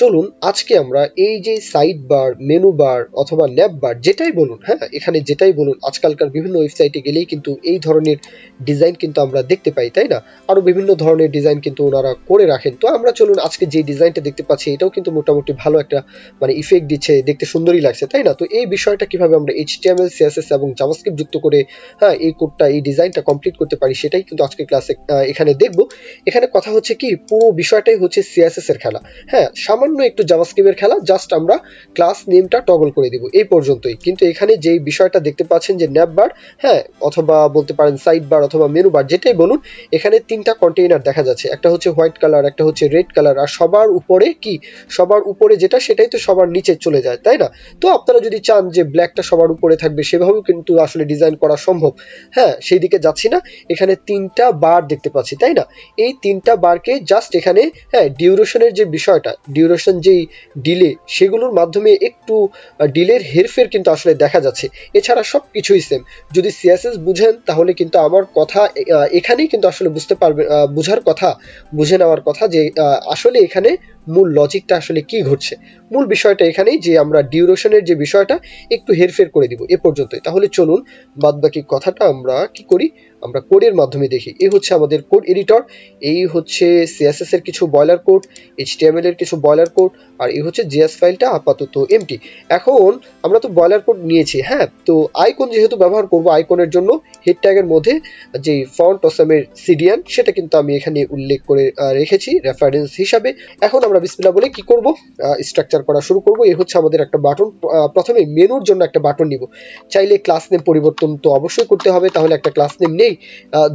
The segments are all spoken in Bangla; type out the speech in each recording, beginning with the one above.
চলুন, আজকে আমরা এই যে সাইড বার মেনু বার অথবা ন্যাপ বার যেটাই বলুন হ্যাঁ এখানে যেটাই বলুন, আজকালকার বিভিন্ন ওয়েবসাইটে গেলেই কিন্তু এই ধরনের ডিজাইন কিন্তু আমরা দেখতে পাই, তাই না? আরও বিভিন্ন ধরনের ডিজাইন কিন্তু ওনারা করে রাখেন। তো আমরা চলুন, আজকে যে ডিজাইনটা দেখতে পাচ্ছি, এটাও কিন্তু মোটামুটি ভালো একটা মানে ইফেক্ট দিচ্ছে, দেখতে সুন্দরই লাগছে, তাই না? তো এই বিষয়টা কীভাবে আমরা এইচটিএমএল সিএসএস এবং জাভাস্ক্রিপ্ট যুক্ত করে হ্যাঁ এই কোডটা এই ডিজাইনটা কমপ্লিট করতে পারি, সেটাই কিন্তু আজকে ক্লাসে এখানে দেখব। এখানে কথা হচ্ছে কি, পুরো বিষয়টাই হচ্ছে সিএসএস এর খেলা। হ্যাঁ সামান্য একটু জাভাস্ক্রিপ্টের খেলা জাস্ট আমরা ক্লাস নেমটা টগল করে দিব, এই পর্যন্তই। কিন্তু এখানে যেই বিষয়টা দেখতে পাচ্ছেন যে ন্যাপ বার হ্যাঁ অথবা বলতে পারেন সাইড বার অথবা মেনু বার যেটাই বলুন, এখানে তিনটা কন্টেইনার দেখা যাচ্ছে। একটা হচ্ছে হোয়াইট কালার একটা হচ্ছে রেড কালার আর সবার উপরে কি? সবার উপরে যেটা, সেটাই তো সবার নিচে চলে যায়, তাই না? তো আপনারা যদি চান যে ব্ল্যাকটা সবার উপরে থাকবে, সেভাবেও কিন্তু আসলে ডিজাইন করা সম্ভব। হ্যাঁ সেই দিকে যাচ্ছি না, এখানে তিনটা বার দেখতে পাচ্ছি, তাই না? এই তিনটা বারকে জাস্ট এখানে হ্যাঁ ডিউরেশনের যে বিষয়টা ডিউরেশন যেই ডিলে সেগুলোর মাধ্যমে একটু ডিলের হেরফের কিন্তু আসলে দেখা যাচ্ছে। এছাড়া সব কিছুই সেম যদি সিএসএস বুঝেন, তাহলে কিন্তু আমার কথা এখানেই কিন্তু আসলে বুঝতে পারবে বুঝার কথা, বুঝে নেওয়ার কথা যে আসলে এখানে মূল লজিকটা আসলে কি ঘটছে? মূল বিষয়টা এখানেই যে আমরা ডিউরেশনের যে বিষয়টা একটু হেরফের করে দিব এ পর্যন্তই। তাহলে চলুন বাদবাকি কথাটা আমরা কি করি? আমরা কোডের মাধ্যমে দেখি। এই হচ্ছে আমাদের কোড এডিটর এই হচ্ছে সিএসএস এর কিছু বয়লার কোড এইচটিএমএল এর কিছু বয়লার কোড আর এই হচ্ছে জিএস ফাইলটা আপাতত এমটি এখন আমরা তো বয়লার কোড নিয়েছি হ্যাঁ? তো আইকন যেহেতু ব্যবহার করব আইকনের জন্য হেড ট্যাগের মধ্যে যে ফন্ট অসামের সিডিয়ান সেটা কিন্তু আমি এখানে উল্লেখ করে রেখেছি রেফারেন্স হিসাবে। এখন আমরা বিসমিল্লাহ বলে কি করব? স্ট্রাকচার করা শুরু করব। এই হচ্ছে আমাদের একটা বাটন। প্রথমে মেনুর জন্য একটা বাটন নিব। চাইলে ক্লাস নেম পরিবর্তন তো অবশ্যই করতে হবে। তাহলে একটা ক্লাস নেম নেই।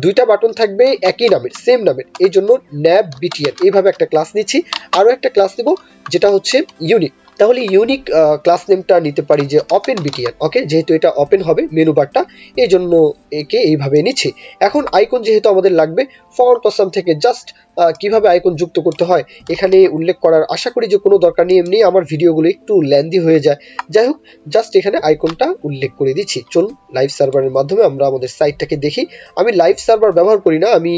দুইটা বাটন থাকবে একই নামের সেম নামের। এই জন্য ন্যাব বিটিএন এইভাবে একটা ক্লাস নিচ্ছি। আরও একটা ক্লাস নেব, যেটা হচ্ছে ইউনিক তাহলে ইউনিক ক্লাস নেমটা নিতে পারি যে ওপেন বিটিএন ওকে যেহেতু এটা ওপেন হবে মেনু বারটা এই জন্য একে এইভাবে নিচ্ছি। এখন আইকন যেহেতু আমাদের লাগবে ফন্ট অসাম থেকে জাস্ট কীভাবে আইকন যুক্ত করতে হয়, এখানে উল্লেখ করার আশা করি যে কোনো দরকার নেই, এমনি আমার ভিডিওগুলো একটু ল্যান্দি হয়ে যায়। যাই হোক জাস্ট এখানে আইকনটা উল্লেখ করে দিচ্ছি। চলুন লাইভ সার্ভারের মাধ্যমে আমরা আমাদের সাইটটাকে দেখি। আমি লাইভ সার্ভার ব্যবহার করি না, আমি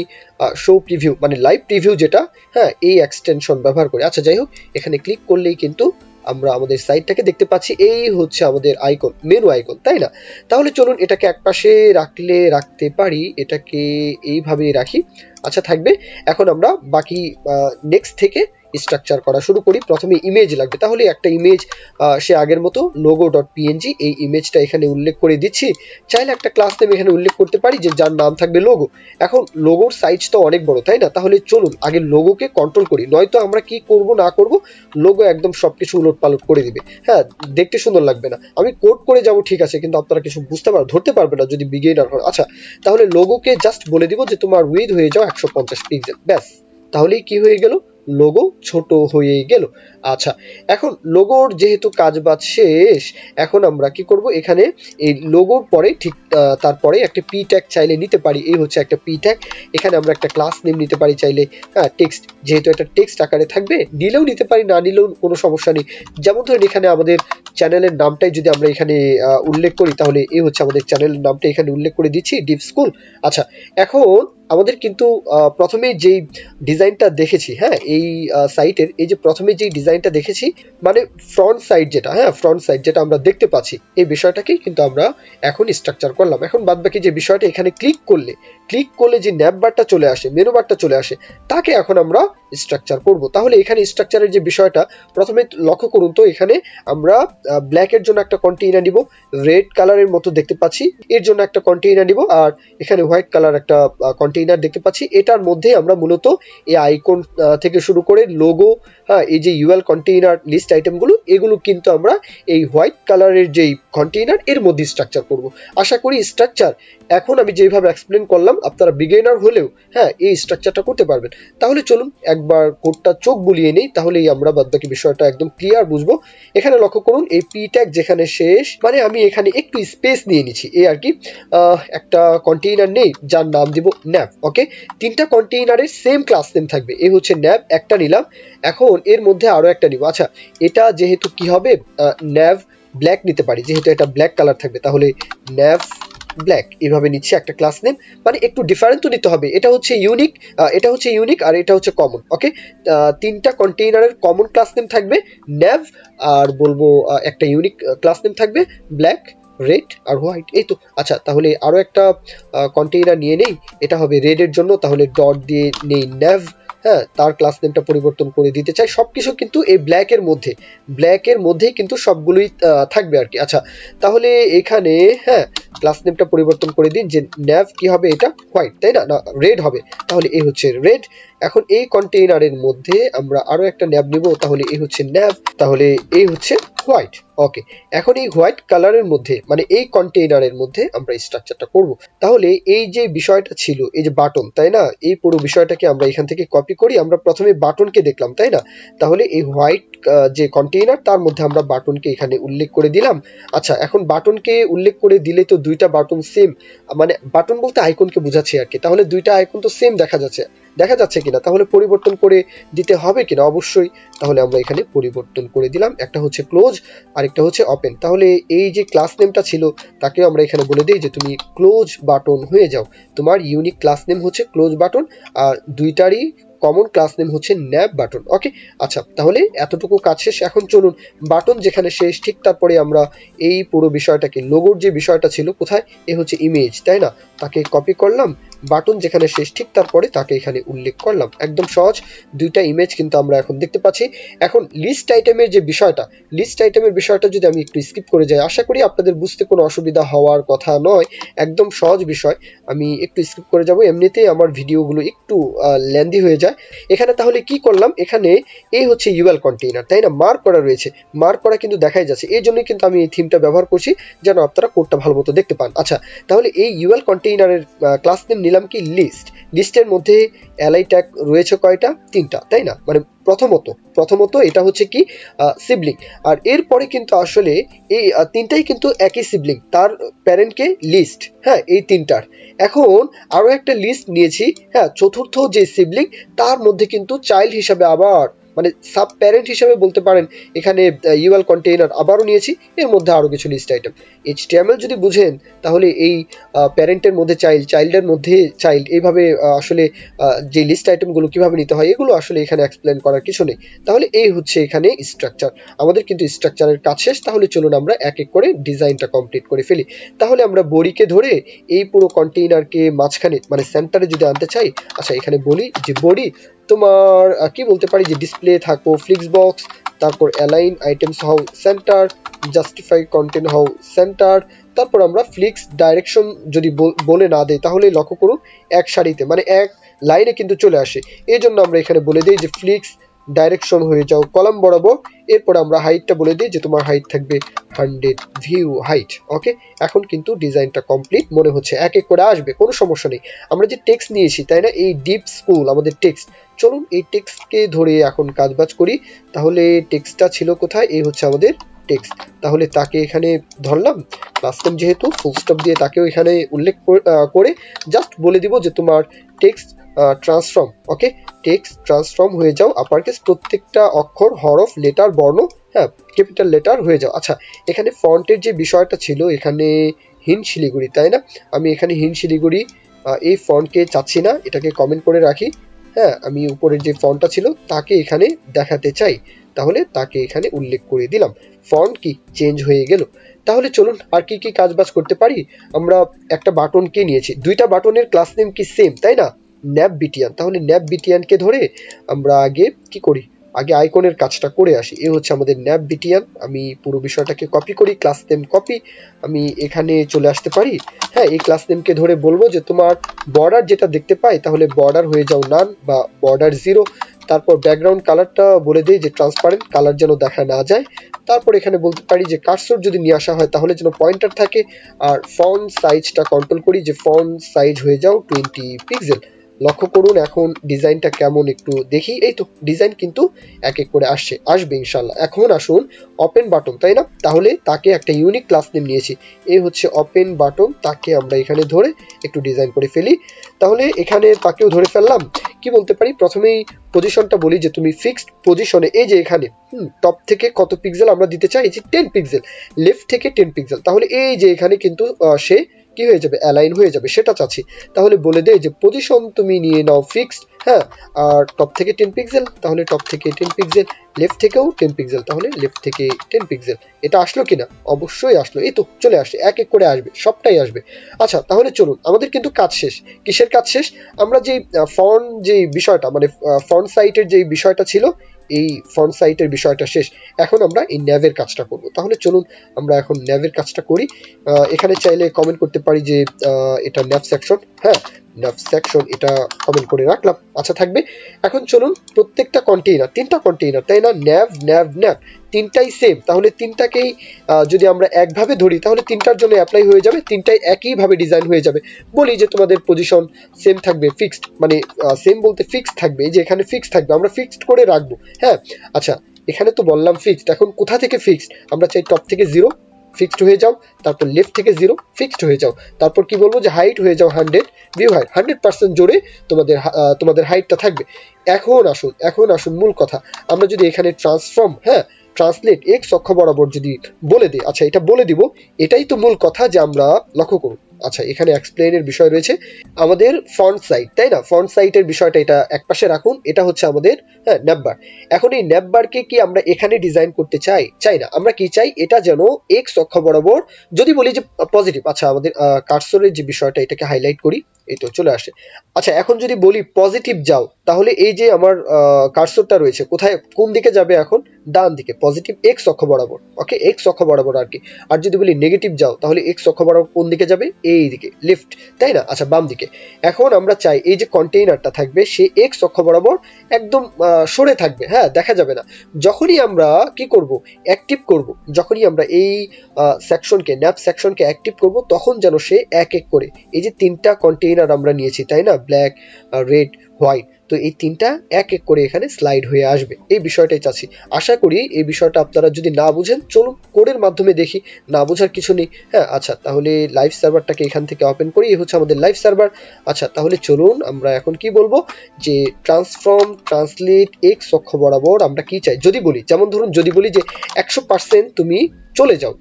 শো প্রিভিউ মানে লাইভ প্রিভিউ যেটা হ্যাঁ এই এক্সটেনশন ব্যবহার করি। আচ্ছা যাই হোক, এখানে ক্লিক করলেই কিন্তু আমরা আমাদের সাইটটাকে দেখতে পাচ্ছি। এই হচ্ছে আমাদের আইকন মেনু আইকন তাই না? তাহলে চলুন এটাকে একপাশে রাখলে, রাখতে পারি, এটাকে এইভাবে রাখি। আচ্ছা থাকবে। এখন আমরা বাকি নেক্সট থেকে স্ট্রাকচার করা শুরু করি। প্রথমে ইমেজ লাগবে। তাহলে একটা ইমেজ সে আগের মতো লোগো ডট পিএনজি এই ইমেজটা এখানে উল্লেখ করে দিচ্ছি। চাইলে একটা ক্লাস নেম এখানে উল্লেখ করতে পারি যে যার নাম থাকবে লোগো এখন লোগোর সাইজ তো অনেক বড়, তাই না? তাহলে চলুন আগে লোগোকে কন্ট্রোল করি। নয়তো আমরা কি করব, না করব লোগো একদম সবকিছু উলট পালট করে দিবে। হ্যাঁ দেখতে সুন্দর লাগবে না। আমি কোড করে যাব, ঠিক আছে, কিন্তু আপনারা কিছু বুঝতে পার, ধরতে পারবে না যদি বিগিনার হন। আচ্ছা তাহলে লোগোকে জাস্ট বলে দিব যে তোমার উইথ হয়ে যাও একশো পঞ্চাশ পিক্সেল ব্যাস। তাহলেই কি হয়ে গেল? লোগো ছোট হয়ে গেল। আচ্ছা এখন লোগোর যেহেতু কাজ বাজ শেষ, এখন আমরা কি করব? এখানে এই লোগোর পরে ঠিক তারপরে একটা পি ট্যাগ চাইলে নিতে পারি। এই হচ্ছে একটা পি ট্যাগ এখানে আমরা একটা ক্লাস নেম নিতে পারি চাইলে। হ্যাঁ টেক্সট যেহেতু একটা টেক্সট আকারে থাকবে, নিলেও নিতে পারি, না নিলেও কোনো সমস্যা নেই। যেমন ধরুন এখানে আমাদের চ্যানেলের নামটাই যদি আমরা এখানে উল্লেখ করি, তাহলে এই হচ্ছে আমাদের চ্যানেলের নামটা এখানে উল্লেখ করে দিচ্ছি ডিপ স্কুল আচ্ছা এখন আমাদের কিন্তু প্রথমে যেই ডিজাইনটা দেখেছি হ্যাঁ এই সাইটের এই যে প্রথমে যেই ডিজাইনটা দেখেছি মানে ফ্রন্ট সাইড যেটা হ্যাঁ ফ্রন্ট সাইড যেটা আমরা দেখতে পাচ্ছি, এই বিষয়টাকেই কিন্তু আমরা এখন স্ট্রাকচার করলাম। এখন বাদ বাকি যে বিষয়টা এখানে ক্লিক করলে ক্লিক করলে যে ন্যাপ বারটা চলে আসে মেনু বারটা চলে আসে, তাকে এখন আমরা স্ট্রাকচার করব। তাহলে এখানে স্ট্রাকচারের যে বিষয়টা, প্রথমে লক্ষ্য করুন তো, এখানে আমরা ব্ল্যাকের জন্য একটা কন্টেইনার নিব রেড কালারের মতো দেখতে পাচ্ছি, এর জন্য একটা কন্টেইনার নিব, আর এখানে হোয়াইট কালার একটা কন্টেইনার দেখতে পাচ্ছি। এটার মধ্যে আমরা মূলত এই আইকন থেকে শুরু করে লোগো হ্যাঁ এই যে ইউএল কন্টেইনার লিস্ট আইটেমগুলো এগুলো কিন্তু আমরা এই হোয়াইট কালারের যেই কন্টেইনার এর মধ্যে স্ট্রাকচার করব। আশা করি স্ট্রাকচার এখন আমি যেভাবে এক্সপ্লেন করলাম, আপনারা বিগেনার হলেও হ্যাঁ এই স্ট্রাকচারটা করতে পারবেন। তাহলে চলুন, একবার কোডটা চোখ বুলিয়ে নেই, তাহলেই আমরা বাদবাকি বিষয়টা একদম ক্লিয়ার বুঝব। এখানে লক্ষ্য করুন, এই পি ট্যাগ যেখানে শেষ মানে আমি এখানে একটু স্পেস নিয়ে নিচ্ছি, এই আর কি। একটা কন্টেইনার নেই, যার নাম দিব ন্যাপ ওকে তিনটা কন্টেইনারের সেম ক্লাস নেম থাকবে এই হচ্ছে ন্যাব একটা নিলাম। এখন এর মধ্যে আরও একটা নিব আচ্ছা এটা যেহেতু কি হবে? ন্যাভ ব্ল্যাক নিতে পারি, যেহেতু এটা ব্ল্যাক কালার থাকবে, তাহলে ন্যাভ ব্ল্যাক এভাবে নিচ্ছে একটা ক্লাস নেম মানে একটু ডিফারেন্ট তো নিতে হবে। এটা হচ্ছে ইউনিক এটা হচ্ছে ইউনিক আর এটা হচ্ছে কমন ওকে তিনটা কন্টেইনারের কমন ক্লাস নেম থাকবে ন্যাভ আর বলব একটা ইউনিক ক্লাস নেম থাকবে ব্ল্যাক রেড আর হোয়াইট এই তো। আচ্ছা তাহলে আরও একটা কন্টেইনার নিয়ে নেই, এটা হবে রেডের জন্য, তাহলে ডট দিয়ে নেই ন্যাভ হ্যাঁ তার ক্লাস নেমটা পরিবর্তন করে দিতে চাই। সব কিছু কিন্তু এই ব্ল্যাকের মধ্যে। ব্ল্যাকের মধ্যেই কিন্তু সবগুলোই থাকবে আর কি। আচ্ছা তাহলে এখানে হ্যাঁ ক্লাস নেমটা পরিবর্তন করে দিন যে ন্যাভ কি হবে এটা? হোয়াইট তাই না? না রেড হবে। তাহলে এই হচ্ছে রেড এখন এই কন্টেইনারের মধ্যে আমরা আরও একটা ন্যাব নিব, তাহলে এই হচ্ছে ন্যাব তাহলে এই হচ্ছে হোয়াইট ওকে এখন এই হোয়াইট কালারের মধ্যে মানে এই কন্টেইনারের মধ্যে আমরা স্ট্রাকচারটা করব। তাহলে এই যে বিষয়টা ছিল, এই যে বাটন তাই না? এই পুরো বিষয়টাকে আমরা এখান থেকে কপি করি, আমরা প্রথমে বাটনকে দেখলাম, তাই না? তাহলে এই হোয়াইট যে কন্টেইনার তার মধ্যে আমরা বাটনকে এখানে উল্লেখ করে দিলাম। আচ্ছা এখন বাটনকে উল্লেখ করে দিলে তো দুইটা বাটন সেম মানে বাটন বলতে আইকনকে বোঝাচ্ছি আর কি। তাহলে দুইটা আইকন তো সেম দেখা যাচ্ছে। দেখা যাচ্ছে কিনা, তাহলে পরিবর্তন করে দিতে হবে কিনা? অবশ্যই তাহলে আমরা এখানে পরিবর্তন করে দিলাম। একটা হচ্ছে ক্লোজ আরেকটা হচ্ছে ওপেন তাহলে এই যে ক্লাস নেমটা ছিল, তাকেও আমরা এখানে বলে দিই যে তুমি ক্লোজ বাটন হয়ে যাও। তোমার ইউনিক ক্লাস নেম হচ্ছে ক্লোজ বাটন আর দুইটারই কমন ক্লাস নেম হচ্ছে ন্যাব বাটন ওকে আচ্ছা তাহলে এতটুকু কাজ শেষ। এখন চলুন বাটন যেখানে শেষ, ঠিক তারপরে আমরা এই পুরো বিষয়টাকে লোগোর যে বিষয়টা ছিল কোথায়, এ হচ্ছে ইমেজ তাই না? তাকে কপি করলাম বাটন যেখানে শেষ, ঠিক তারপরে তাকে এখানে উল্লেখ করলাম। একদম সহজ, দুইটা ইমেজ কিন্তু আমরা এখন দেখতে পাচ্ছি। এখন লিস্ট আইটেমের যে বিষয়টা লিস্ট আইটেমের বিষয়টা যদি আমি একটু স্কিপ করে যাই, আশা করি আপনাদের বুঝতে কোনো অসুবিধা হওয়ার কথা নয়। একদম সহজ বিষয়, আমি একটু স্কিপ করে যাব। এমনিতেই আমার ভিডিওগুলো একটু লেন্দি হয়ে যায়। এখানে তাহলে কি করলাম? এখানে এই হচ্ছে ইউএল কন্টেইনার তাই না? মার্ক করা রয়েছে। মার্ক করা কিন্তু দেখাই যাচ্ছে। এই জন্যই কিন্তু আমি এই থিমটা ব্যবহার করছি, যেন আপনারা কোডটা ভালো মতো দেখতে পান। আচ্ছা তাহলে এই ইউএল কন্টেইনারের ক্লাস নেম নিলাম কি? লিস্ট লিস্টের মধ্যে এলআই ট্যাগ রয়েছে কয়টা? তিনটা, তাই না? মানে প্রথমত প্রথমত এটা হচ্ছে কি সিবলিং আর এরপরে কিন্তু আসলে এই তিনটাই কিন্তু একই সিবলিং তার প্যারেন্টকে লিস্ট হ্যাঁ এই তিনটার। এখন আরও একটা লিস্ট নিয়েছি হ্যাঁ চতুর্থ যে সিবলিং তার মধ্যে কিন্তু চাইল্ড হিসাবে আবার মানে সাব প্যারেন্ট হিসাবে বলতে পারেন, এখানে ইউএল কন্টেইনার আবারও নিয়েছি, এর মধ্যে আরও কিছু লিস্ট আইটেম এইচটিএমএল যদি বুঝেন, তাহলে এই প্যারেন্টের মধ্যে চাইল্ড চাইল্ডের মধ্যে চাইল্ড এইভাবে আসলে যে লিস্ট আইটেমগুলো কীভাবে নিতে হয়, এগুলো আসলে এখানে এক্সপ্লেন করার কিছু নেই। তাহলে এই হচ্ছে এখানে স্ট্রাকচার আমাদের কিন্তু স্ট্রাকচারের কাজ শেষ, তাহলে চলুন আমরা এক এক করে ডিজাইনটা কমপ্লিট করে ফেলি। তাহলে আমরা বড়িকে ধরে এই পুরো কন্টেইনারকে মাঝখানে মানে সেন্টারে যদি আনতে চাই আচ্ছা এখানে বলি যে বডি তোমার কি বলতে পারি যে ডিসপ্লে থাকো ফ্লিক্স বক্স তারপর align items how center justify content how center তারপর আমরা ফ্লিক্স ডাইরেকশন যদি বলে না দেয় তাহলে লক্ষ্য করুন এক সারিতে মানে এক লাইনে কিন্তু চলে আসে। এই জন্য আমরা এখানে বলে দিই যে ফ্লিক্স ডাইরেকশন হয়ে যাও, কলাম বরাবর। এরপর আমরা হাইটটা বলে দিই যে তোমার হাইট থাকবে হান্ড্রেড ভিউ হাইট ওকে এখন কিন্তু ডিজাইনটা কমপ্লিট মনে হচ্ছে এক এক করে আসবে, কোনো সমস্যা নেই। আমরা যে টেক্সট নিয়েছি, তাই না? এই ডিপ স্কুল আমাদের টেক্সট চলুন এই টেক্সটকে ধরে এখন কাজবাজ করি। তাহলে টেক্সটটা ছিল কোথায়? এই হচ্ছে আমাদের টেক্সট তাহলে তাকে এখানে ধরলাম। লাস্ট টাইম যেহেতু ফুল স্টপ দিয়ে তাকেও এখানে উল্লেখ করে জাস্ট বলে দিব যে তোমার text transform okay text transform হয়ে যাও আপার কেস প্রত্যেকটা অক্ষর, হরফ লেটার বর্ণ হ্যাঁ ক্যাপিটাল লেটার হয়ে যাও। আচ্ছা এখানে ফন্টের যে বিষয়টা ছিল, এখানে হিন শিলিগুড়ি, তাই না? আমি এখানে হিন শিলিগুড়ি এই ফন্টকে চাচ্ছি না, এটাকে কমেন্ট করে রাখি। হ্যাঁ আমি উপরের যে ফন্টটা ছিল, তাকে এখানে দেখাতে চাই। তাহলে তাকে এখানে উল্লেখ করে দিলাম। ফন্ট কি? চেঞ্জ হয়ে গেল। তাহলে চলুন, আর কি কি কাজ বাজ করতে পারি? আমরা একটা বাটনকে নিয়েছি। দুইটা বাটনের ক্লাস নেম কি সেম তাই না? ন্যাপ বিটিয়ান তাহলে ন্যাপ বিটিয়ানকে ধরে আমরা আগে কি করি? আগে আইকনের কাজটা করে আসি। এ হচ্ছে আমাদের ন্যাপ বিটিয়ান আমি পুরো বিষয়টাকে কপি করি ক্লাস নেম কপি আমি এখানে চলে আসতে পারি। হ্যাঁ এই ক্লাস নেমকে ধরে বলব যে তোমার বর্ডার যেটা দেখতে পাই, তাহলে বর্ডার হয়ে যাও নান বা বর্ডার জিরো তারপর ব্যাকগ্রাউন্ড কালারটা বলে দিই যে ট্রান্সপারেন্ট কালার যেন দেখা না যায়। তারপর এখানে বলতে পারি যে কার্সর যদি নিয়ে আসা হয়, তাহলে যেন পয়েন্টার থাকে। আর ফন্ট সাইজটা কন্ট্রোল করি যে ফন্ট সাইজ হয়ে যাও টোয়েন্টি পিক্সেল লক্ষ্য করুন এখন ডিজাইনটা কেমন একটু দেখি। এই তো, ডিজাইন কিন্তু এক এক করে আসছে, আসবে ইনশাল্লাহ এখন আসুন ওপেন বাটন তাই না? তাহলে তাকে একটা ইউনিক ক্লাস নেম নিয়েছি। এই হচ্ছে ওপেন বাটন তাকে আমরা এখানে ধরে একটু ডিজাইন করে ফেলি। তাহলে এখানে তাকেও ধরে ফেললাম। কি বলতে পারি? প্রথমেই পজিশনটা বলি যে তুমি ফিক্সড পজিশনে এই যে এখানে টপ থেকে কত পিক্সেল আমরা দিতে চাই? যে টেন পিক্সেল লেফট থেকে টেন পিক্সেল তাহলে এই যে এখানে কিন্তু সে কি হয়ে যাবে? অ্যালাইন হয়ে যাবে, সেটা চাচ্ছি। তাহলে বলে দেয় যে পজিশন তুমি নিয়ে নাও ফিক্সড হ্যাঁ? আর টপ থেকে টেন পিক্সেল তাহলে টপ থেকে টেন পিক্সেল লেফট থেকেও টেন পিক্সেল তাহলে লেফট থেকে টেন পিক্সেল এটা আসলো কিনা? অবশ্যই আসলো। এই তো, চলে আসে, এক এক করে আসবে, সবটাই আসবে। আচ্ছা তাহলে চলুন, আমাদের কিন্তু কাজ শেষ। কিসের কাজ শেষ? আমরা যে ফন্ট যে বিষয়টা মানে ফন্ট সাইটের যে বিষয়টা ছিল এই ফ্রন্ট সাইটের বিষয়টা শেষ। এখন আমরা এই ন্যাভের কাজটা করব। তাহলে চলুন আমরা এখন ন্যাভের কাজটা করি। এখানে চাইলে কমেন্ট করতে পারি যে এটা ন্যাভ সেকশন হ্যাঁ সেকশন এটা কমেন্ট করে রাখলাম। আচ্ছা থাকবে। এখন চলুন, প্রত্যেকটা কন্টেইনার তিনটা কন্টেইনার তাই না? ন্যাভ ন্যাভ ন্যাভ তিনটাই সেম তাহলে তিনটাকেই যদি আমরা একভাবে ধরি, তাহলে তিনটার জন্য অ্যাপ্লাই হয়ে যাবে, তিনটাই একইভাবে ডিজাইন হয়ে যাবে। বলি যে তোমাদের পজিশন সেম থাকবে ফিক্সড মানে সেম বলতে ফিক্সড থাকবে যে এখানে ফিক্সড থাকবে, আমরা ফিক্সড করে রাখব হ্যাঁ? আচ্ছা এখানে তো বললাম ফিক্সড এখন কোথা থেকে ফিক্সড আমরা চাই টপ থেকে জিরো ফিক্সড হয়ে যাও, তারপর লেফট থেকে জিরো ফিক্সড হয়ে যাও। তারপর কি বলব যে হাইট হয়ে যাও hundred view height hundred percent জোরে তোমাদের তোমাদের হাইটটা থাকবে। এখন আসুন এখন আসুন মূল কথা। আমরা যদি এখানে ট্রান্সফর্ম হ্যাঁ ট্রান্সলেট এক্স অক্ষ বরাবর যদি বলে দিই আচ্ছা এটা বলে দিব, এটাই তো মূল কথা যে আমরা লক্ষ্য করুন আচ্ছা এখানে এক্সপ্লেনের বিষয় রয়েছে। আমাদের ফ্রন্ট সাইট তাই না? ফ্রন্ট সাইটের বিষয়টা এটা একপাশে রাখুন, এটা হচ্ছে আমাদের হ্যাঁ ন্যাপবার এখন এই ন্যাপবারকে কি আমরা এখানে ডিজাইন করতে চাই? চাই না। আমরা কি চাই? এটা যেন এক্স অক্ষ বরাবর, যদি বলি যে পজিটিভ আচ্ছা আমাদের কার্সরের যে বিষয়টা এটাকে হাইলাইট করি, এই তো চলে আসে। আচ্ছা এখন যদি বলি পজিটিভ যাও, তাহলে এই যে আমার কার্সরটা রয়েছে, কোথায়, কোন দিকে যাবে এখন? ডান দিকে পজিটিভ এক্স অক্ষ বরাবর ওকে এক্স অক্ষ বরাবর আর কি। আর যদি বলি নেগেটিভ যাও, তাহলে এক্স অক্ষ বরাবর কোন দিকে যাবে? এই দিকে লেফট তাই না? আচ্ছা বাম দিকে। এখন আমরা চাই এই যে কন্টেইনারটা থাকবে, সে এক্স অক্ষ বরাবর একদম সরে থাকবে হ্যাঁ দেখা যাবে না। যখনই আমরা কি করব? অ্যাক্টিভ করব। যখনই আমরা এই সেকশনকে ন্যাপ সেকশনকে অ্যাক্টিভ করব, তখন যেন সে এক এক করে, এই যে তিনটা কন্টেইনার আমরা নিয়েছি, তাই না? ব্ল্যাক রেড হোয়াইট তো এই তিনটা এক এক করে এখানে স্লাইড হয়ে আসবে। এই বিষয়টাই চাচ্ছি। আশা করি এই বিষয়টা আপনারা যদি না বুঝেন, চলুন কোডের মাধ্যমে দেখি। না বোঝার কিছু নেই। হ্যাঁ আচ্ছা তাহলে লাইভ সার্ভারটাকে এখান থেকে ওপেন করি। এই হচ্ছে আমাদের লাইভ সার্ভার আচ্ছা তাহলে চলুন আমরা এখন কি বলব? যে ট্রান্সফর্ম ট্রান্সলেট এক্স অক্ষ বরাবর আমরা কি চাই? যদি বলি, যেমন ধরুন যদি বলি যে একশো পার্সেন্ট তুমি চলে যাও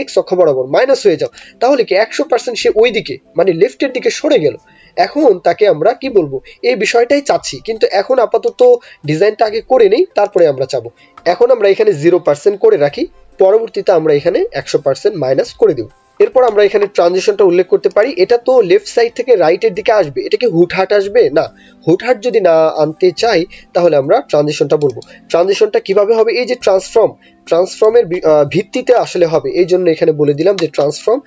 এক্স অক্ষ বরাবর মাইনাস হয়ে যাও, তাহলে কি একশো পার্সেন্ট সে ওই দিকে মানে লেফটের দিকে সরে গেল? এখন তাকে আমরা কি বলব? এই বিষয়টাই চাচ্ছি। কিন্তু এখন আপাতত ডিজাইনটা আগে করে নেই, তারপরে আমরা চাবো। এখন আমরা এখানে জিরো পার্সেন্ট করে রাখি, পরবর্তীতে আমরা এখানে একশো পার্সেন্ট মাইনাস করে দেবো। এরপর আমরা এখানে ট্রানজিশনটা উল্লেখ করতে পারি। এটা তো লেফট সাইড থেকে রাইটের দিকে আসবে। এটা কি হুটহাট আসবে? না। হুটহাট যদি না আনতে চাই, তাহলে আমরা ট্রানজিশনটা বলব। ট্রানজিশনটা কীভাবে হবে? এই যে ট্রান্সফর্ম ট্রান্সফর্মের ভিত্তিতে আসলে হবে। এই জন্য এখানে বলে দিলাম যে ট্রান্সফর্ম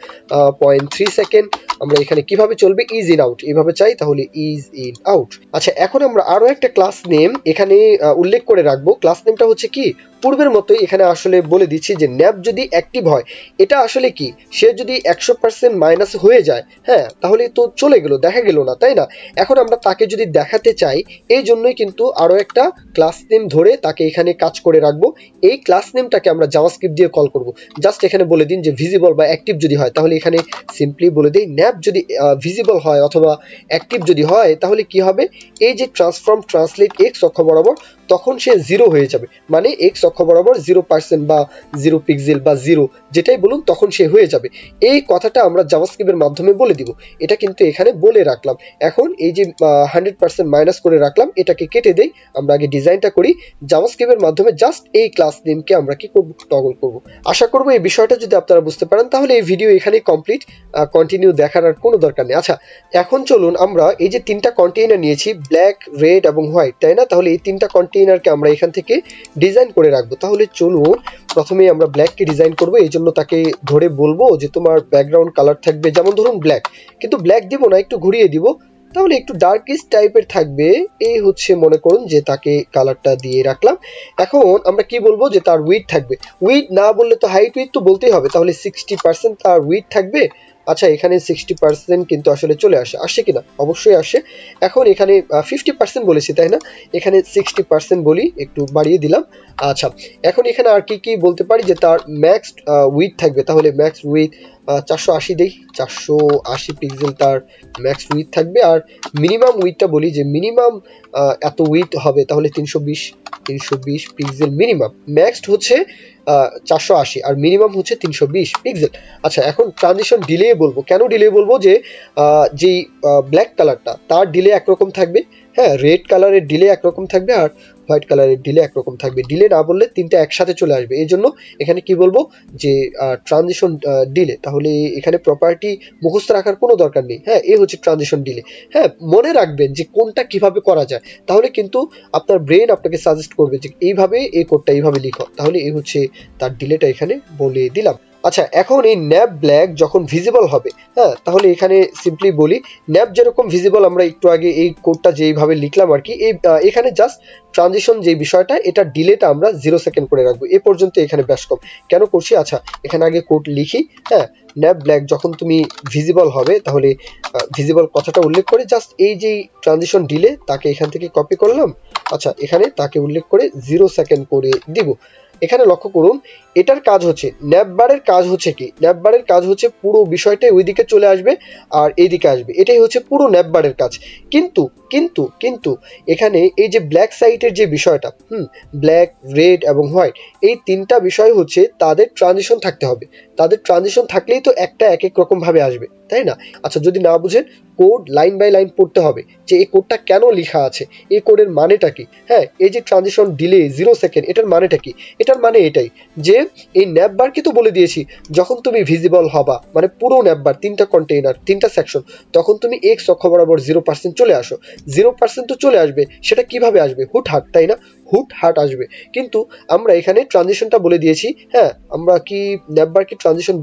পয়েন্ট থ্রি সেকেন্ড আমরা এখানে কীভাবে চলবে? ইজ ইন আউট এইভাবে চাই, তাহলে ইজ ইন আউট আচ্ছা এখন আমরা আরও একটা ক্লাস নেম এখানে উল্লেখ করে রাখব। ক্লাস নেমটা হচ্ছে কি? পূর্বের মতোই এখানে আসলে বলে দিচ্ছি যে ন্যাপ যদি অ্যাক্টিভ হয়, এটা আসলে কি? সে যদি একশো পার্সেন্ট মাইনাস হয়ে যায় হ্যাঁ তাহলে তো চলে গেল, দেখা গেল না, তাই না? এখন আমরা তাকে যদি দেখাতে চাই, এই জন্যই কিন্তু আরও একটা ক্লাস নেম ধরে তাকে এখানে কাজ করে রাখব। এই ক্লাস নেমটাকে আমরা জাভাস্ক্রিপ্ট দিয়ে কল করব। জাস্ট এখানে বলে দিন যে ভিজিবল বা অ্যাক্টিভ যদি হয়, তাহলে এখানে সিম্পলি বলে দিই ন্যাপ যদি ভিজিবল হয় অথবা অ্যাক্টিভ যদি হয়, তাহলে কি হবে? এই যে ট্রান্সফর্ম ট্রান্সলেট এক্স অক্ষ বরাবর তখন সে জিরো হয়ে যাবে। মানে এক্স অক্ষ বরাবর জিরো পার্সেন্ট বা জিরো পিক্সেল বা জিরো যেটাই বলুন, তখন সে হয়ে যাবে। এই কথাটা আমরা জাভাস্ক্রিপ্টের মাধ্যমে বলে দিব। এটা কিন্তু এখানে বলে রাখলাম। এখন এই যে হান্ড্রেড পার্সেন্ট মাইনাস করে রাখলাম, এটাকে কেটে দেই। আমরা আগে ডিজাইনটা করি। জাভাস্ক্রিপ্টের মাধ্যমে জাস্ট এই ক্লাস নেমকে আমরা কি করব? টগল করব। আশা করব এই বিষয়টা যদি আপনারা বুঝতে পারেন, তাহলে এই ভিডিও এখানেই কমপ্লিট কন্টিনিউ দেখার আর কোনো দরকার নেই। আচ্ছা এখন চলুন আমরা এই যে তিনটা কন্টেইনার নিয়েছি ব্ল্যাক রেড এবং হোয়াইট তাই না? তাহলে এই তিনটা কন্টেইনারকে আমরা এখান থেকে ডিজাইন করে রাখব। তাহলে চলুন, প্রথমে আমরা ব্ল্যাককে ডিজাইন করব। এই জন্য তাকে ধরে বলব যে তোমার ব্যাকগ্রাউন্ড কালার থাকবে, যেমন ধরুন ব্ল্যাক কিন্তু ব্ল্যাক দিব না, একটু ঘুরিয়ে দিব। তাহলে একটু ডার্কিস টাইপের থাকবে। এই হচ্ছে মনে করুন যে তাকে কালারটা দিয়ে রাখলাম। এখন আমরা কি বলব যে তার উইথ থাকবে। উইথ না বললে তো হাইট উইথ তো বলতেই হবে। তাহলে সিক্সটি পার্সেন্ট তার উইথ থাকবে। আচ্ছা এখানে সিক্সটি পার্সেন্ট কিন্তু আসলে চলে আসে। আসে কিনা? অবশ্যই আসে। এখন এখানে ফিফটি পার্সেন্ট বলেছি, তাই না? এখানে সিক্সটি পার্সেন্ট বলি, একটু বাড়িয়ে দিলাম। আচ্ছা এখন এখানে আর কি কি বলতে পারি যে তার ম্যাক্স উইথ থাকবে? তাহলে ম্যাক্স উইথ চারশো আশি দেই। চারশো আশি পিক্সেল তার ম্যাক্স উইথ থাকবে। আর মিনিমাম উইথটা বলি যে মিনিমাম এত উইথ হবে তাহলে তিনশো বিশ তিনশো বিশ পিক্সেল মিনিমাম ম্যাক্সড হচ্ছে চারশো আশি আর মিনিমাম হচ্ছে তিনশো বিশ পিক্সেল আচ্ছা এখন ট্রানজিশন ডিলে বলব। কেন ডিলে বলব যে যেই ব্ল্যাক কালারটা তার ডিলে একরকম থাকবে। হ্যাঁ রেড কালারের ডিলে একরকম থাকবে। আর হোয়াইট কালারের ডিলে একরকম থাকবে। ডিলে না বললে তিনটা একসাথে চলে আসবে। এই জন্য এখানে কি বলব? যে ট্রানজিশন ডিলে। তাহলে এখানে প্রপার্টি মুখস্থ রাখার কোনো দরকার নেই। হ্যাঁ এই হচ্ছে ট্রানজিশন ডিলে। হ্যাঁ মনে রাখবেন যে কোনটা কীভাবে করা যায়। তাহলে কিন্তু আপনার ব্রেন আপনাকে সাজেস্ট করবে যে, এইভাবে এই কোডটা এইভাবে লিখো। তাহলে এই হচ্ছে তার ডিলেটা এখানে বলে দিলাম। আচ্ছা এখন এই ন্যাপ ব্ল্যাক যখন ভিজিবল হবে হ্যাঁ তাহলে এখানে সিম্পলি বলি ন্যাপ যেরকম ভিজিবল আমরা একটু আগে এই কোডটা যেইভাবে লিখলাম আর কি, এই এখানে জাস্ট ট্রানজিশন যে বিষয়টা, এটা ডিলেটা আমরা জিরো সেকেন্ড করে রাখব। এ পর্যন্ত এখানে ব্যাস কম। কেন করছি? আচ্ছা এখানে আগে কোড লিখি হ্যাঁ ন্যাপ ব্ল্যাক যখন তুমি ভিজিবল হবে, তাহলে ভিজিবল কথাটা উল্লেখ করে জাস্ট এই যে ট্রানজিশন ডিলে তাকে এখান থেকে কপি করলাম। আচ্ছা এখানে তাকে উল্লেখ করে জিরো সেকেন্ড করে দিব। এখানে লক্ষ্য করুন এটার কাজ হচ্ছে ন্যাপবারের কাজ হচ্ছে কি? ন্যাপবারের কাজ হচ্ছে পুরো বিষয়টাই ওইদিকে চলে আসবে আর এইদিকে আসবে। এটাই হচ্ছে পুরো ন্যাপবারের কাজ। কিন্তু কিন্তু কিন্তু এখানে এই যে ব্ল্যাক সাইটের যে বিষয়টা, হুম ব্ল্যাক রেড এবং হোয়াইট এই তিনটা বিষয় হচ্ছে তাদের ট্রানজিশন থাকতে হবে। তাদের ট্রানজিশন থাকলেই তো একটা এক এক রকম ভাবে আসবে, তাই না? আচ্ছা যদি না বুঝেন কোড লাইন বাই লাইন পড়তে হবে যে এই কোডটা কেন লেখা আছে, এই কোডের মানেটা কি? হ্যাঁ এই যে ট্রানজিশন ডিলে জিরো সেকেন্ড এটার মানেটা কি? এটার মানে এটাই যে এই ন্যাপবারকে তো বলে দিয়েছি, যখন তুমি ভিজিবল হবা মানে পুরো ন্যাপবার তিনটা কন্টেইনার তিনটা সেকশন তখন তুমি এক্স অক্ষ বরাবর জিরো পার্সেন্ট চলে আসো। জিরো পার্সেন্ট তো চলে আসবে, সেটা কীভাবে আসবে? হুট হাট, তাই না? হুট হাট আসবে। কিন্তু আমরা এখানে ট্রানজিশনটা বলে দিয়েছি হ্যাঁ আমরা কি ন্যাপবারকে ট্রানজিশন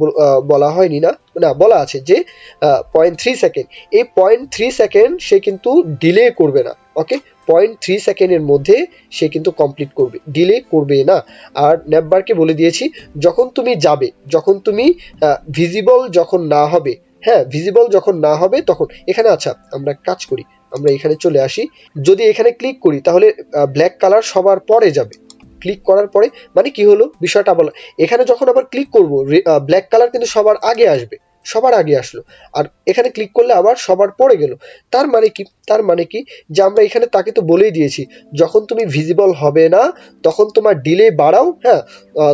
বলা হয়নি না? না, বলা আছে যে পয়েন্ট থ্রি সেকেন্ড এই পয়েন্ট থ্রি সেকেন্ড সে কিন্তু ডিলে করবে না ওকে পয়েন্ট থ্রি সেকেন্ডের মধ্যে সে কিন্তু কমপ্লিট করবে ডিলে করবে না। আর ন্যাপবারকে বলে দিয়েছি, যখন তুমি যাবে, যখন তুমি ভিজিবল যখন না হবে হ্যাঁ ভিজিবল যখন না হবে, তখন, এখানে আচ্ছা আমরা কাজ করি, আমরা এখানে চলে আসি। যদি এখানে ক্লিক করি, তাহলে ব্ল্যাক কালার সবার পরে যাবে। ক্লিক করার পরে মানে কি হলো? বিষয়টা বলো এখানে যখন আবার ক্লিক করব ব্ল্যাক কালার কিন্তু সবার আগে আসবে। সবার আগে আসলো। আর এখানে ক্লিক করলে আবার সবার পরে গেল। তার মানে কি? তার মানে কি? যে আমরা এখানে তাকে তো বলেই দিয়েছি, যখন তুমি ভিজিবল হবে না, তখন তোমার ডিলে বাড়াও হ্যাঁ?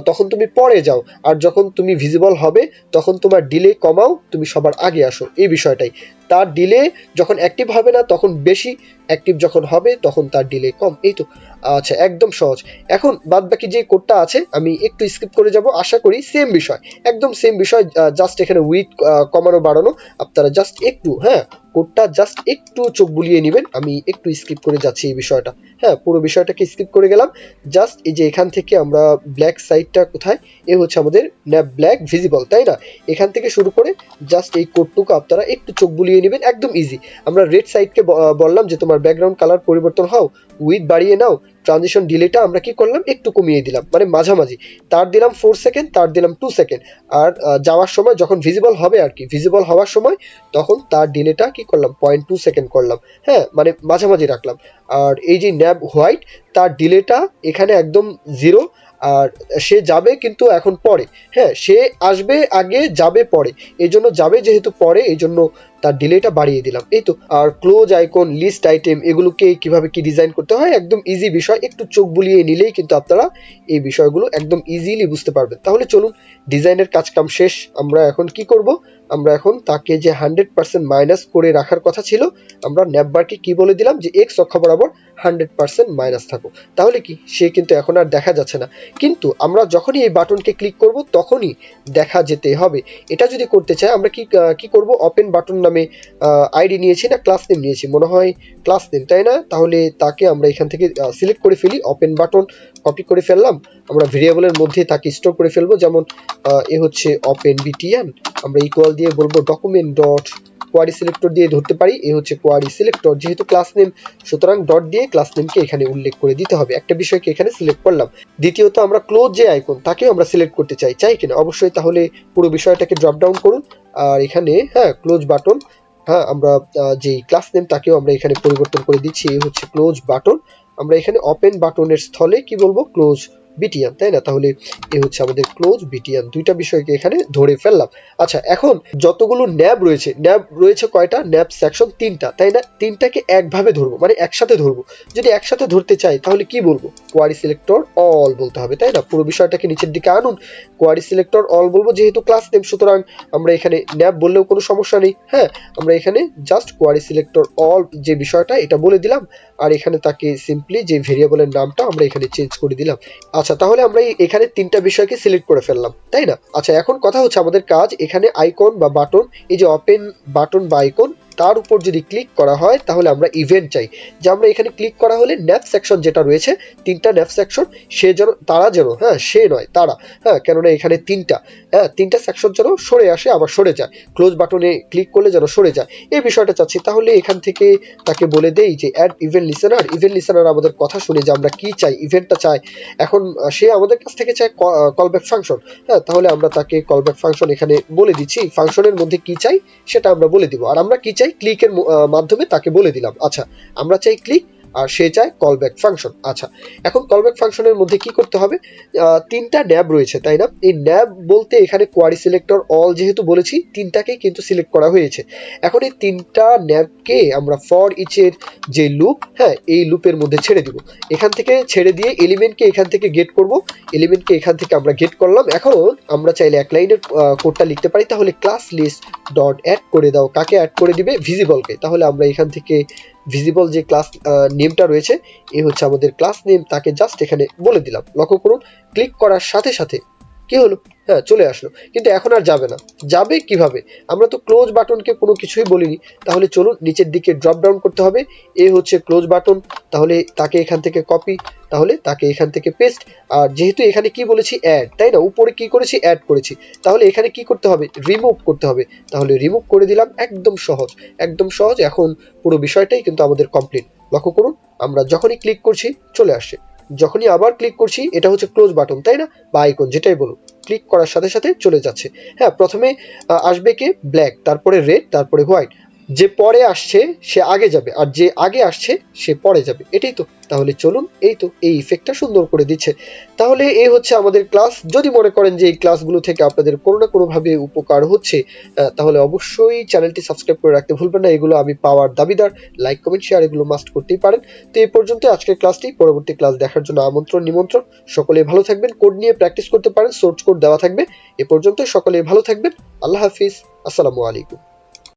তখন তুমি পরে যাও। আর যখন তুমি ভিজিবল হবে, তখন তোমার ডিলে কমাও, তুমি সবার আগে আসো। এই বিষয়টাই। তার ডিলে যখন অ্যাক্টিভ হবে না, তখন বেশি অ্যাক্টিভ যখন হবে, তখন তার ডিলে কম। এই তো। আচ্ছা একদম সহজ। এখন বাদ বাকি যে কোডটা আছে, আমি একটু স্কিপ করে যাব। আশা করি সেম বিষয়। একদম সেম বিষয় জাস্ট এখানে উইথ কমানো, বাড়ানো। আপনারা জাস্ট একটু হ্যাঁ? কোডটা জাস্ট একটু চোখ বুলিয়ে নেবেন। আমি একটু স্কিপ করে যাচ্ছি এই বিষয়টা। হ্যাঁ পুরো বিষয়টাকে স্কিপ করে গেলাম। জাস্ট এই যে এখান থেকে আমরা ব্ল্যাক সাইডটা কোথায়? এ হচ্ছে আমাদের ন্যাপ ব্ল্যাক ভিজিবল তাই না? এখান থেকে শুরু করে জাস্ট এই কোডটুকু আপনারা একটু চোখ বুলিয়ে নেবেন, একদম ইজি আমরা রেড সাইডকে বললাম যে তোমার ব্যাকগ্রাউন্ড কালার পরিবর্তন হও উইথ বাড়িয়ে নাও ট্রানজিশন ডিলেটা আমরা কি করলাম? একটু কমিয়ে দিলাম। মানে মাঝামাঝি। তার দিলাম ফোর সেকেন্ড তার দিলাম টু সেকেন্ড আর যাওয়ার সময় যখন ভিজিবল হবে আর কি ভিজিবল হওয়ার সময় তখন তার ডিলেটা কি করলাম? পয়েন্ট টু সেকেন্ড করলাম। হ্যাঁ মানে মাঝামাঝি রাখলাম। আর এই যে ন্যাব হোয়াইট তার ডিলেটা এখানে একদম জিরো আর সে যাবে কিন্তু এখন পরে। হ্যাঁ সে আসবে আগে, যাবে পরে। এই জন্য যাবে যেহেতু পরে, এই জন্য তার ডিলেটা বাড়িয়ে দিলাম। এই তো, আর ক্লোজ আইকন লিস্ট আইটেম এগুলোকে কীভাবে কি ডিজাইন করতে হয়, একদম ইজি বিষয়। একটু চোখ বুলিয়ে নিলেই কিন্তু আপনারা এই বিষয়গুলো একদম ইজিলি বুঝতে পারবেন। তাহলে চলুন ডিজাইনের কাজ কাম শেষ। আমরা এখন কি করব? আমরা এখন তাকে যে হান্ড্রেড পার্সেন্ট মাইনাস করে রাখার কথা ছিল, আমরা ন্যাপবারকে কি বলে দিলাম যে এক্স অক্ষ বরাবর হান্ড্রেড পার্সেন্ট মাইনাস থাকো তাহলে কি? সে কিন্তু এখন আর দেখা যাচ্ছে না। কিন্তু আমরা যখনই এই বাটনকে ক্লিক করব, তখনই দেখা যেতে হবে। এটা যদি করতে চাই, আমরা কি কি করব? ওপেন বাটন নামে আইডি নিয়েছি না ক্লাস নেম নিয়েছি। মনে হয় ক্লাস নেম তাই না? তাহলে তাকে আমরা এখান থেকে সিলেক্ট করে ফেলি ওপেন বাটন কপি করে ফেললাম, আমরা ভেরিয়েবলের মধ্যে তাকে স্টোর করে ফেলব। যেমন এ হচ্ছে ওপেন বিটিএন আমরা ইকুয়াল দিয়ে বলব ডকুমেন্ট ডট কোয়ারি সিলেক্টর দিয়ে ধরতে পারি। এ হচ্ছে কোয়ারি সিলেক্টর যেহেতু ক্লাস নেম সুতরাং ডট দিয়ে ক্লাস নেমকে এখানে উল্লেখ করে দিতে হবে। একটা বিষয়কে এখানে সিলেক্ট করলাম। দ্বিতীয়ত, আমরা ক্লোজ যে আইকন তাকেও আমরা সিলেক্ট করতে চাই। চাই কিনা? অবশ্যই তাহলে পুরো বিষয়টাকে ড্রপ ডাউন করুন। আর এখানে হ্যাঁ ক্লোজ বাটন হ্যাঁ আমরা যেই ক্লাস নেম তাকেও আমরা এখানে পরিবর্তন করে দিচ্ছি। এই হচ্ছে ক্লোজ বাটন আমরা এখানে ওপেন বাটনের স্থলে কি বলব? ক্লোজ বিটিয়ান তাই না? তাহলে এ হচ্ছে আমাদের ক্লোজ বিটিয়ান দুইটা বিষয়কে এখানে ধরে ফেললাম। আচ্ছা এখন যতগুলো ন্যাব রয়েছে ন্যাব রয়েছে কয়টা? ন্যাব সেকশন তিনটা, তাই না? তিনটাকে একভাবে ধরবো মানে একসাথে ধরবো। যদি একসাথে ধরতে চাই, তাহলে কি বলব? কোয়ারি সিলেক্টর অল বলতে হবে, তাই না? পুরো বিষয়টাকে নিচের দিকে আনুন। কোয়ারি সিলেক্টর অল বলব, যেহেতু ক্লাস নেম সুতরাং আমরা এখানে ন্যাব বললেও কোনো সমস্যা নেই। হ্যাঁ আমরা এখানে জাস্ট কোয়ারি সিলেক্টর অল যে বিষয়টা, এটা বলে দিলাম। আর এখানে তাকে সিম্পলি যে ভেরিয়েবলের নামটা আমরা এখানে চেঞ্জ করে দিলাম। আচ্ছা তাহলে আমরা এখানে তিনটা বিষয়কে সিলেক্ট করে ফেললাম, তাই না? আচ্ছা এখন কথা হচ্ছে আমাদের কাজ, এখানে আইকন বা বাটন এই যে ওপেন বাটন বা আইকন তার উপর যদি ক্লিক করা হয়, তাহলে আমরা ইভেন্ট চাই। যে আমরা এখানে ক্লিক করা হলে ন্যাপ সেকশন যেটা রয়েছে, তিনটা ন্যাপ সেকশন সে যেন, তারা যেন হ্যাঁ সে নয়, তারা হ্যাঁ কেননা এখানে তিনটা হ্যাঁ তিনটা সেকশন যেন সরে আসে, আবার সরে যায়। ক্লোজ বাটনে ক্লিক করলে যেন সরে যায়। এই বিষয়টা চাচ্ছি, তাহলে এখান থেকে তাকে বলে দেই যে add event listener event listener আমাদের কথা শুনে যে আমরা কি চাই ইভেন্টটা চাই। এখন সে আমাদের কাছ থেকে চায় কলব্যাক ফাংশন হ্যাঁ তাহলে আমরা তাকে কলব্যাক ফাংশন এখানে বলে দিচ্ছি ফাংশনের মধ্যে কি চাই, সেটা আমরা বলে দিব। আর আমরা কি চাই ক্লিকের মাধ্যমে তাকে বলে দিলাম। আচ্ছা আমরা চাই ক্লিক আর সে চায় কলব্যাক ফাংশন আচ্ছা এখন কলব্যাক ফাংশনের মধ্যে কি করতে হবে? তিনটা ন্যাব রয়েছে, তাই না? এই ন্যাব বলতে এখানে কোয়ারি সিলেক্টর অল যেহেতু বলেছি, তিনটাকেই কিন্তু সিলেক্ট করা হয়েছে। এখন এই তিনটা ন্যাবকে আমরা ফর ইচের যে লুপ হ্যাঁ এই লুপের মধ্যে ছেড়ে দিব। এখান থেকে ছেড়ে দিয়ে এলিমেন্টকে এখান থেকে গেট করব। এলিমেন্টকে এখান থেকে আমরা গেট করলাম। এখন আমরা চাইলে এক লাইনের কোডটা লিখতে পারি। তাহলে ক্লাস লিস্ট ডট অ্যাড করে দাও। কাকে অ্যাড করে দিবে? ভিজিবলকে তাহলে আমরা এখান থেকে ভিজিবল যে ক্লাস নেমটা রয়েছে, এই হচ্ছে আমাদের ক্লাস নেম তাকে জাস্ট এখানে বলে দিলাম। লক্ষ্য করুন ক্লিক করার সাথে সাথে কি হলো হ্যাঁ চলে আসলো। কিন্তু এখন আর যাবে না। যাবে কীভাবে? আমরা তো ক্লোজ বাটনকে কোনো কিছুই বলিনি। তাহলে চলুন নিচের দিকে ড্রপ ডাউন করতে হবে। এ হচ্ছে ক্লোজ বাটন। তাহলে তাকে এখান থেকে কপি তাহলে তাকে এখান থেকে পেস্ট আর যেহেতু এখানে কি বলেছি? অ্যাড তাই না? উপরে কি করেছি? অ্যাড করেছি। তাহলে এখানে কি করতে হবে? রিমুভ করতে হবে। তাহলে রিমুভ করে দিলাম। একদম সহজ। একদম সহজ। এখন পুরো বিষয়টাই কিন্তু আমাদের কমপ্লিট লক্ষ্য করুন, আমরা যখনই ক্লিক করছি, চলে আসছে। যখনই আবার ক্লিক করছি, এটা হচ্ছে ক্লোজ বাটন তাই না? বা আইকন যেটাই বলুন ক্লিক করার সাথে সাথে চলে যাচ্ছে। হ্যাঁ প্রথমে আসবে কে? ব্ল্যাক তারপরে রেড তারপরে হোয়াইট যে পরে আসছে, সে আগে যাবে, আর যে আগে আসছে, সে পরে যাবে। এটাই তো। তাহলে চলুন, এই তো, এই ইফেক্টটা সুন্দর করে দিচ্ছে। তাহলে এই হচ্ছে আমাদের ক্লাস যদি মনে করেন যে এই ক্লাসগুলো থেকে আপনাদের কোনো না কোনোভাবে উপকার হচ্ছে তাহলে অবশ্যই চ্যানেলটি সাবস্ক্রাইব করে রাখতে ভুলবেন না। এগুলো আমি পাওয়ার দাবিদার। লাইক কমেন্ট শেয়ার এগুলো মাস্ট করতেই পারেন। তো এই পর্যন্ত আজকের ক্লাসটি পরবর্তী ক্লাস দেখার জন্য আমন্ত্রণ, নিমন্ত্রণ। সকলে ভালো থাকবেন। কোড নিয়ে প্র্যাকটিস করতে পারেন। সোর্স কোড দেওয়া থাকবে। এ পর্যন্ত সকলে ভালো থাকবেন। আল্লাহ হাফিজ। আসসালামু আলাইকুম।